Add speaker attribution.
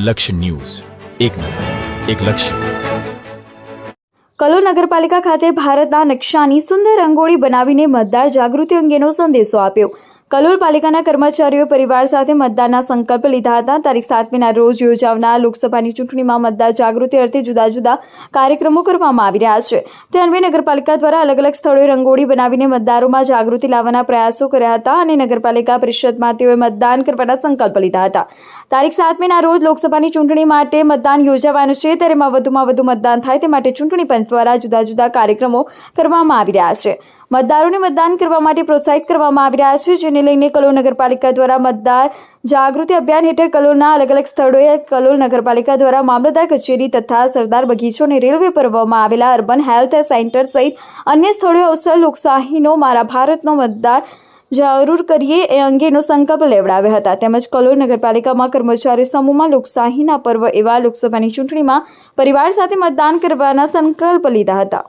Speaker 1: લક્ષ્ય ન્યૂઝ. એક નજર, એક લક્ષ્ય.
Speaker 2: કલો નગરપાલિકા ખાતે ભારતના નકશાની સુંદર રંગોળી બનાવીને મતદાર જાગૃતિ અંગેનો સંદેશો આપ્યો. કલોલ પાલિકાના કર્મચારીઓ પરિવાર સાથે મતદાનના સંકલ્પ લીધા હતા. તારીખ સાતમીના રોજ યોજાનાર લોકસભાની ચૂંટણીમાં મતદાર જાગૃતિ અર્થે જુદા જુદા કાર્યક્રમો કરવામાં આવી રહ્યા છે. તે અન્વયે નગરપાલિકા દ્વારા અલગ અલગ સ્થળોએ રંગોળી બનાવીને મતદારોમાં જાગૃતિ લાવવાના પ્રયાસો કર્યા હતા અને નગરપાલિકા પરિષદમાં તેઓએ મતદાન કરવાના સંકલ્પ લીધા હતા. તારીખ સાતમીના રોજ લોકસભાની ચૂંટણી માટે મતદાન યોજાવાનું છે. ત્યારે વધુમાં વધુ મતદાન થાય તે માટે ચૂંટણી પંચ દ્વારા જુદા જુદા કાર્યક્રમો કરવામાં આવી રહ્યા છે. મતદારોને મતદાન કરવા માટે પ્રોત્સાહિત કરવામાં આવી રહ્યા છે, જેને લઈને કલોલ નગરપાલિકા દ્વારા મતદાર જાગૃતિ અભિયાન હેઠળ કલોલના અલગ અલગ સ્થળોએ કલોલ નગરપાલિકા દ્વારા મામલતદાર કચેરી તથા સરદાર બગીચો અને રેલવે પર્વમાં આવેલા અર્બન હેલ્થ સેન્ટર સહિત અન્ય સ્થળોએ અવસર લોકશાહીનો, મારા ભારતનો મતદાર જરૂર કરીએ એ અંગેનો સંકલ્પ લેવડાવ્યા હતા. તેમજ કલોલ નગરપાલિકામાં કર્મચારી સમૂહમાં લોકશાહીના પર્વ એવા લોકસભાની ચૂંટણીમાં પરિવાર સાથે મતદાન કરવાના સંકલ્પ લીધા હતા.